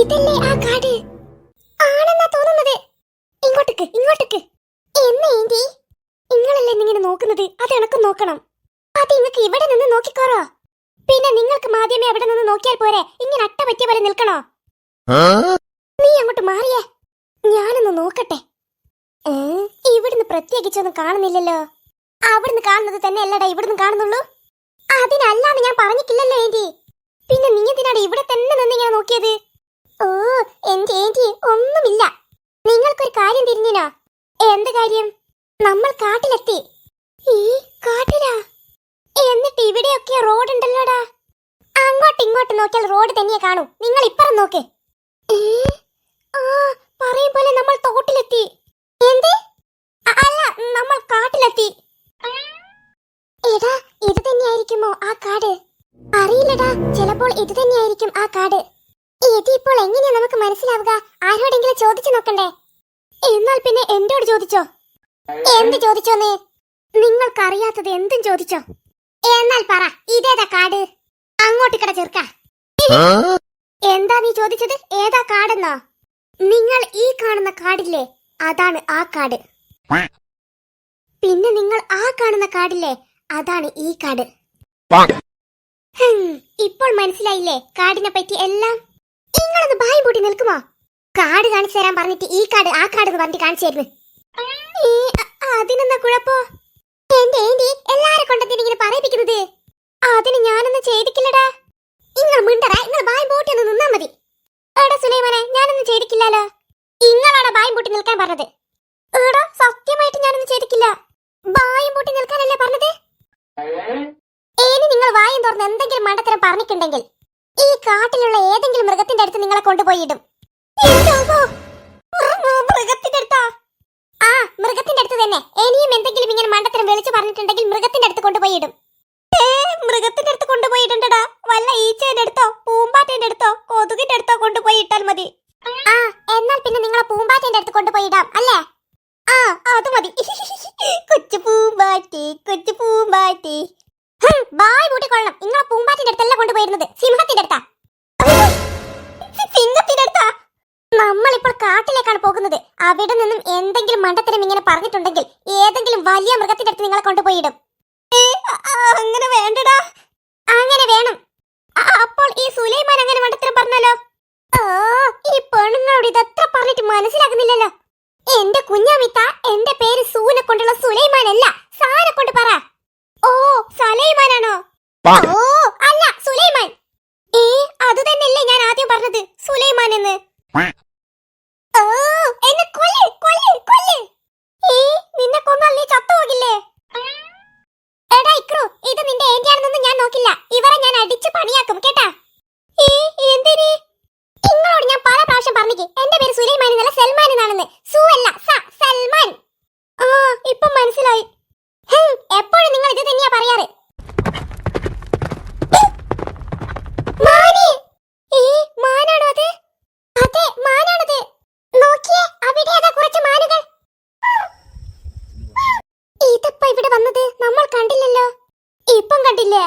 ഇതല്ലേ ആ കാട്? ആണെന്നാ തോന്നുന്നത്. ഇങ്ങോട്ടേക്ക് ഇങ്ങോട്ടേക്ക്. എന്നേന്തി നിങ്ങളല്ലേ ഇങ്ങനെ നോക്കുന്നത്? അത് എനക്കും നോക്കണം. അത് നിങ്ങൾക്ക് ഇവിടെ നിന്ന് നോക്കിക്കോറോ പിന്നെ നിങ്ങൾക്ക് മാധ്യമേ അവിടെ നിന്ന് നോക്കിയാൽ പോരെ. ഇങ്ങനെ അട്ട പറ്റിയ പോലെ നിൽക്കണോ? നീ അങ്ങോട്ട് മാറിയേ. ഞാനൊന്ന് നോക്കട്ടെ. ഇവിടുന്ന് പ്രത്യേകിച്ചൊന്നും കാണുന്നില്ലല്ലോ. അവിടുന്ന് കാണുന്നത് തന്നെ അല്ലടാ ഇവിടുന്ന് കാണുന്നുള്ളൂ. അതിനല്ലാന്ന് ഞാൻ പറഞ്ഞിട്ടില്ലല്ലോ ഏന്റി. പിന്നെ നീ എന്തിനാണ് ഇവിടെ തന്നെ നിന്ന് ഇങ്ങനെ നോക്കിയത്? ഓ എന്റെ ഏന്റി ഒന്നുമില്ല. നിങ്ങൾക്കൊരു കാര്യം തിരിഞ്ഞിനോ? എന്ത് കാര്യം? നമ്മൾ കാട്ടിലെത്തി. ഈ കാട്ടിലാ? എന്നിട്ട് ഇവിടെയൊക്കെ റോഡ് ഉണ്ടല്ലോടാ അങ്ങോട്ട് ഇങ്ങോട്ട് നോക്കിയാൽ റോഡ് തന്നെ കാണൂ. നിങ്ങൾ ഇപ്പറം നോക്ക്. ആ പറയും പോലെ നമ്മൾ തോട്ടിലെത്തി. എന്ത്? അല്ല നമ്മൾ കാട്ടിലെത്തി. എടാ ഇത് തന്നെയായിരിക്കുമോ ആ കാട്? അറിയില്ലടാ ചിലപ്പോൾ ഇത് തന്നെയായിരിക്കും ആ കാട്. ഇതിപ്പോൾ എങ്ങനെയാ നമുക്ക് മനസ്സിലാവുക? ആരോടെങ്കിലും ചോദിച്ചു നോക്കണ്ടേ? എന്നാൽ പിന്നെ എന്നോട് ചോദിച്ചോ? എന്ത് ചോദിച്ചോന്നേ? നിങ്ങൾക്കറിയാത്തത് എന്തും ചോദിച്ചോ? എന്നാൽ പറ ഇതേതാ കാട്? അങ്ങോട്ട് കട ചെറുക്ക. എന്താ നീ ചോദിച്ചത്? ഏതാ കാടെന്നോ? നിങ്ങൾ ഈ കാണുന്ന കാടില്ലേ? അതാണ് ആ കാട്. പിന്നെ നിങ്ങൾ ആ കാണുന്ന കാടില്ലേ? അതാണ് ഈ കാട്. ഇപ്പോൾ മനസ്സിലായില്ലേ കാടിനെ പറ്റി എല്ലാം? നിങ്ങളൊന്ന് ബായി പൂട്ടി നിൽക്കുമോ? കാട് കാണിച്ചു തരാൻ പറഞ്ഞിട്ട് ഈ കാട് ആ കാട് എന്ന് പറഞ്ഞിട്ട് കാണിച്ചു തരുന്നു ഈ, അ- അതിനെന്താ കുഴപ്പോ? എന്റെ ഏന്റി എല്ലാരെ കൊണ്ടെന്തിനാ ഇങ്ങനെ പറയിപ്പിക്കുന്നത്. അതിന് ഞാനൊന്നും ചെയ്തിട്ടില്ലടാ. നിങ്ങൾ മിണ്ടറ നിങ്ങൾ ബായ് പൂട്ടി ഒന്ന് നിന്നാ മതി. എടാ സുലൈമാനെ ഞാനൊന്നും ചെയ്തിട്ടില്ലല്ലോ. ഇങ്ങളാണ് ബായും പൂട്ടി നിൽക്കാൻ പറഞ്ഞത്. എടാ സത്യമായിട്ട് ഞാനൊന്നും ചെയ്തിട്ടില്ല. ബായും പൂട്ടി നിൽക്കാനല്ലേ പറഞ്ഞത്? ഇനി നിങ്ങൾ വായും തുറന്ന് എന്തെങ്കിലും മണ്ടത്തരം പറഞ്ഞിട്ടുണ്ടെങ്കിൽ ഈ കാട്ടിലുള്ള ഏതെങ്കിലും മൃഗത്തിന്റെ അടുത്ത് നിങ്ങളെ കൊണ്ടുപോയി ഇടും എന്താവോ? മൃഗത്തിന്റെ അടുത്താ? ആ മൃഗത്തിന്റെ അടുത്ത് തന്നെ. ഇനിയും എന്തെങ്കിലും ഇങ്ങനെ മണ്ടത്തരം വിളിച്ചു പറഞ്ഞിട്ടുണ്ടെങ്കിൽ മൃഗത്തിന്റെ അടുത്ത് കൊണ്ടുപോയി ഏ, മൃഗത്തിന്റെ അടുത്ത് കൊണ്ടുപോയി ഇടണ്ടടാ വല്ല ഈച്ചേന്റെ അടുത്തോ പൂമ്പാറ്റേന്റെ അടുത്തോ കൊതുകിന്റെ അടുത്തോ കൊണ്ടുപോയി ഇട്ടാൽ മതി. ആ എന്നാൽ പിന്നെ നിങ്ങളെ പൂമ്പാറ്റേന്റെ അടുത്ത് കൊണ്ടുപോയി ഇടാം അല്ലേ ആ അത് മതി കൊച്ചു പൂമ്പാറ്റി കൊച്ചു പൂമ്പാറ്റി ഹും, പൂട്ടി കൊള്ളണം നിങ്ങളെ പൂമ്പാറ്റിന്റെ അടുത്തല്ല കൊണ്ടുപോയിരുന്നത്. സിംഹത്തിന്റെ അടുത്താ. സിംഹത്തിന്റെ അടുത്താ? നമ്മളിപ്പോൾ കാട്ടിലേക്കാണ് പോകുന്നത്. അവിടെ നിന്നും എന്തെങ്കിലും മണ്ടത്തരം ഇങ്ങനെ പറഞ്ഞിട്ടുണ്ടെങ്കിൽ ഏതെങ്കിലും വലിയ മൃഗത്തിന്റെ അടുത്ത് നിങ്ങളെ കൊണ്ടുപോയിടും. അങ്ങനെ വേണ്ടടാ. അങ്ങനെ വേണം. അപ്പോൾ ഈ സുലൈമാൻ അങ്ങനെ മണ്ടത്തരം പറഞ്ഞല്ലോ ഈ പെണ്ണുങ്ങളോട് ഇതത്ര പറഞ്ഞിട്ട് മനസ്സിലാകുന്നില്ലല്ലോ. എന്റെ കുഞ്ഞാമിത്ത എന്റെ പേര് സൂനെ കൊണ്ടുള്ള സുലൈമാൻ അല്ല സാനെ കൊണ്ട് പറ. ഓ സലൈമാനാണോ ഓ അല്ല സുലൈമാൻ ഏ അത് തന്നെയല്ലേ ഞാൻ ആദ്യം പറഞ്ഞത് സുലൈമാൻ എന്ന് ഓ എന്നെ കൊല്ല് കൊല്ല് കൊല്ല് ഏ നിന്നെ കൊന്നാൽ നീ ചത്തുപോകില്ലേ എടാ ഇക്രു ഇത് നിന്റെ ഏന്റിയാണെന്നൊന്നും ഞാൻ നോക്കില്ല ഇവരെ ഞാൻ അടിച്ച് പണിയാക്കും കേട്ടാ ഏ എന്തിന് നിങ്ങളോട് ഞാൻ പല പ്രാവശ്യം പറഞ്ഞിക്ക് എന്റെ പേര് സുലൈമാൻ എന്നല്ല സൽമാൻ എന്നാണെന്ന് സു അല്ല സ സൽമാൻ ആ ഇപ്പൊ മനസ്സിലായി ഹും, എപ്പോഴും നിങ്ങൾ ഇത് തന്നെയാ പറയാറ് മാന്! ഏ, മാനാണോ അത്? അതെ, മാനാണത്. നോക്കിയേ, അവിടെ അതാ കുറച്ച് മാനുകൾ. ഇതിപ്പോ ഇവിടെ വന്നത് നമ്മൾ കണ്ടില്ലല്ലോ. ഇപ്പം കണ്ടില്ലേ?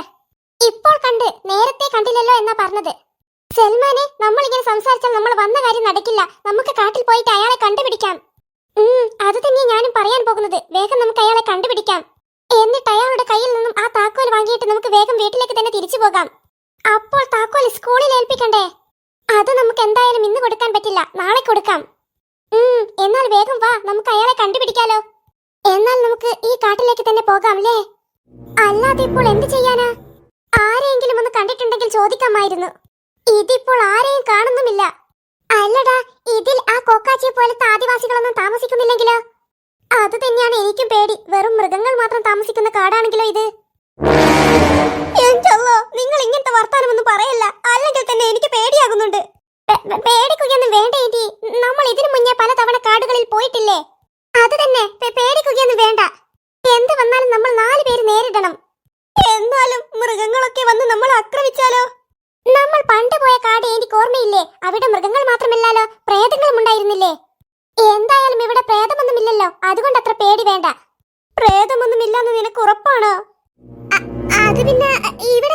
ഇപ്പോൾ കണ്ട് നേരത്തെ കണ്ടില്ലല്ലോ എന്നാ പറഞ്ഞത്. സൽമാനെ നമ്മൾ ഇങ്ങനെ സംസാരിച്ചാൽ നമ്മൾ വന്ന കാര്യം നടക്കില്ല. നമുക്ക് കാട്ടിൽ പോയിട്ട് അയാളെ കണ്ടുപിടിക്കാം. അത് തന്നെ ഞാനും പറയാൻ പോകുന്നത്. വേഗം നമുക്ക് അയാളെ കണ്ടുപിടിക്കാം. എന്നിട്ട് അയാളുടെ കയ്യിൽ നിന്നും ആ താക്കോൽ വാങ്ങിയിട്ട് നമുക്ക് വേഗം വീട്ടിലേക്ക് തന്നെ തിരിച്ചു പോകാം. അപ്പോൾ താക്കോൽ സ്കൂളിൽ ഏൽപ്പിക്കണ്ടേ? അത് നമുക്ക് എന്തായാലും ഇന്ന് കൊടുക്കാൻ പറ്റില്ല. നാളെ കൊടുക്കാം. എന്നാൽ വേഗം വാ നമുക്ക് അയാളെ കണ്ടുപിടിക്കാലോ. നമുക്ക് ഈ കാട്ടിലേക്ക് തന്നെ പോകാം അല്ലേ അല്ലാതെ ഇപ്പോൾ എന്ത് ചെയ്യാനാ? ആരെയെങ്കിലും ഒന്ന് കണ്ടിട്ടുണ്ടെങ്കിൽ ചോദിക്കാമായിരുന്നു. ഇതിപ്പോൾ ആരെയും കാണുന്നുമില്ല. അല്ലടാ ഇതിൽ ആ കൊക്കാച്ചിയെ പോലത്തെ ആദിവാസികളൊന്നും താമസിക്കുന്നില്ലെങ്കിലോ? അത് തന്നെയാണ് എനിക്കും പേടി. വെറും മൃഗങ്ങൾ മാത്രം താമസിക്കുന്ന കാടാണെങ്കിലോ ഇത് എന്തല്ലോ നിങ്ങൾ ഇങ്ങനത്തെ വർത്താനമൊന്നും പറയല്ല അല്ലെങ്കിൽ തന്നെ എനിക്ക് പേടിയാകുന്നുണ്ട് പേ- പേ- പേടിക്കുകയൊന്നും വേണ്ട ഏന്റി നമ്മൾ ഇതിനു മുന്നേ പലതവണ കാടുകളിൽ പോയിട്ടില്ലേ അത് തന്നെ പേ- പേടിക്കുകയൊന്നും വേണ്ട എന്ത് വന്നാലും നമ്മൾ നാല് പേര് നേരിടണം എന്നാലും മൃഗങ്ങളൊക്കെ വന്ന് നമ്മൾ ആക്രമിച്ചാലോ നമ്മൾ പണ്ട് പോയ കാട് എനിക്ക് ഓർമ്മയില്ലേ അവിടെ മൃഗങ്ങൾ പ്രേതങ്ങളും ഉണ്ടായിരുന്നില്ലേ എന്തായാലും ഇവിടെ പ്രേതമൊന്നുമില്ലല്ലോ അതുകൊണ്ട് അത്ര പേടി വേണ്ട. പ്രേതമൊന്നുമില്ലെന്ന് നിനക്ക് ഉറപ്പാണോ? അത് പിന്നെ ഇവിടെ